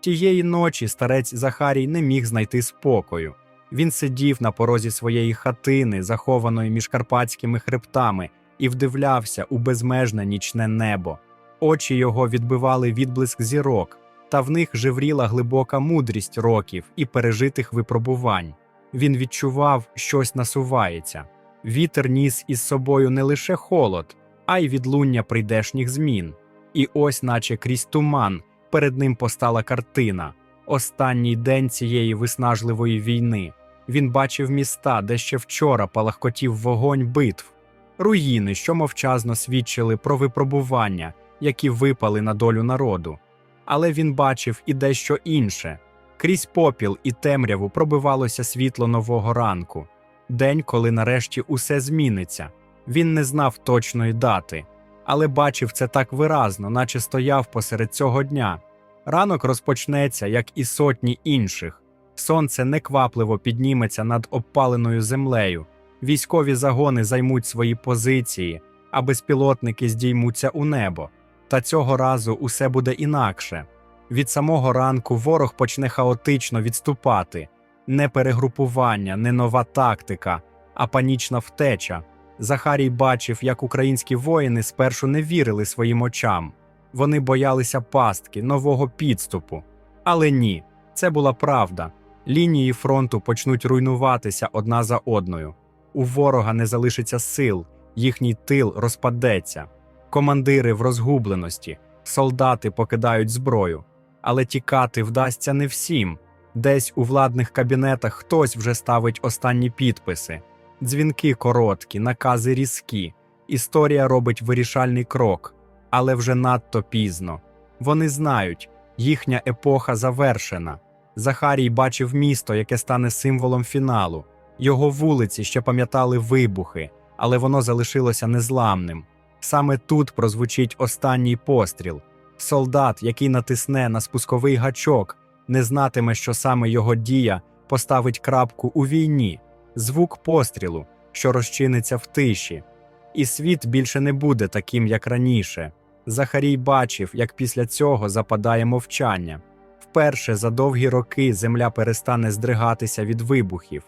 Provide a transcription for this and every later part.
Тієї ночі старець Захарій не міг знайти спокою. Він сидів на порозі своєї хатини, захованої між карпатськими хребтами, і вдивлявся у безмежне нічне небо. Очі його відбивали відблиск зірок, та в них живріла глибока мудрість років і пережитих випробувань. Він відчував, щось насувається. Вітер ніс із собою не лише холод, а й відлуння прийдешніх змін. І ось, наче крізь туман, перед ним постала картина. Останній день цієї виснажливої війни. Він бачив міста, де ще вчора палахкотів вогонь битв, руїни, що мовчазно свідчили про випробування, які випали на долю народу. Але він бачив і дещо інше. Крізь попіл і темряву пробивалося світло нового ранку. День, коли нарешті усе зміниться. Він не знав точної дати, але бачив це так виразно, наче стояв посеред цього дня. Ранок розпочнеться, як і сотні інших. Сонце неквапливо підніметься над обпаленою землею. Військові загони займуть свої позиції, а безпілотники здіймуться у небо. Та цього разу усе буде інакше. Від самого ранку ворог почне хаотично відступати. Не перегрупування, не нова тактика, а панічна втеча. Захарій бачив, як українські воїни спершу не вірили своїм очам. Вони боялися пастки, нового підступу. Але ні, це була правда. Лінії фронту почнуть руйнуватися одна за одною. У ворога не залишиться сил, їхній тил розпадеться. Командири в розгубленості, солдати покидають зброю. Але тікати вдасться не всім. Десь у владних кабінетах хтось вже ставить останні підписи. Дзвінки короткі, накази різкі. Історія робить вирішальний крок, але вже надто пізно. Вони знають, їхня епоха завершена. Захарій бачив місто, яке стане символом фіналу. Його вулиці ще пам'ятали вибухи, але воно залишилося незламним. Саме тут прозвучить останній постріл. Солдат, який натисне на спусковий гачок, не знатиме, що саме його дія поставить крапку у війні, звук пострілу, що розчиниться в тиші. І світ більше не буде таким, як раніше. Захарій бачив, як після цього западає мовчання. Вперше за довгі роки земля перестане здригатися від вибухів.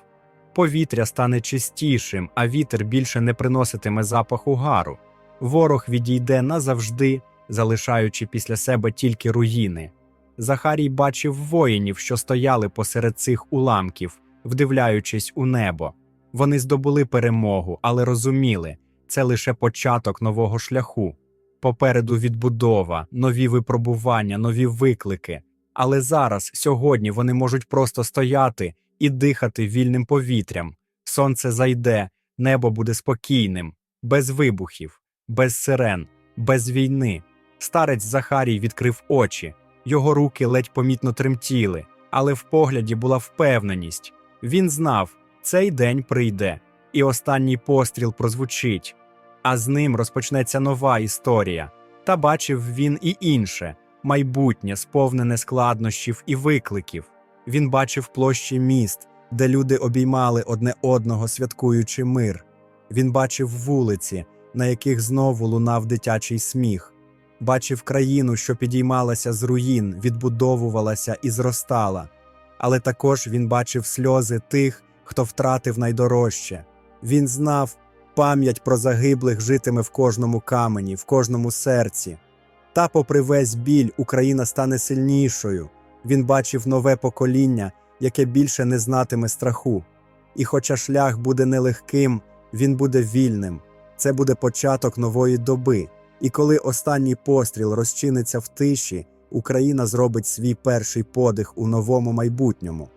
Повітря стане чистішим, а вітер більше не приноситиме запаху гару. Ворог відійде назавжди, залишаючи після себе тільки руїни. Захарій бачив воїнів, що стояли посеред цих уламків, вдивляючись у небо. Вони здобули перемогу, але розуміли, це лише початок нового шляху. Попереду відбудова, нові випробування, нові виклики. Але зараз, сьогодні, вони можуть просто стояти і дихати вільним повітрям. Сонце зайде, небо буде спокійним, без вибухів, без сирен, без війни. Старець Захарій відкрив очі, його руки ледь помітно тремтіли, але в погляді була впевненість. Він знав, цей день прийде, і останній постріл прозвучить, а з ним розпочнеться нова історія. Та бачив він і інше майбутнє, сповнене складнощів і викликів. Він бачив площі міст, де люди обіймали одне одного, святкуючи мир. Він бачив вулиці, на яких знову лунав дитячий сміх, бачив країну, що підіймалася з руїн, відбудовувалася і зростала. Але також він бачив сльози тих, хто втратив найдорожче. Він знав, пам'ять про загиблих житиме в кожному камені, в кожному серці. Та, попри весь біль, Україна стане сильнішою. Він бачив нове покоління, яке більше не знатиме страху. І хоча шлях буде нелегким, він буде вільним. Це буде початок нової доби. І коли останній постріл розчиниться в тиші, Україна зробить свій перший подих у новому майбутньому.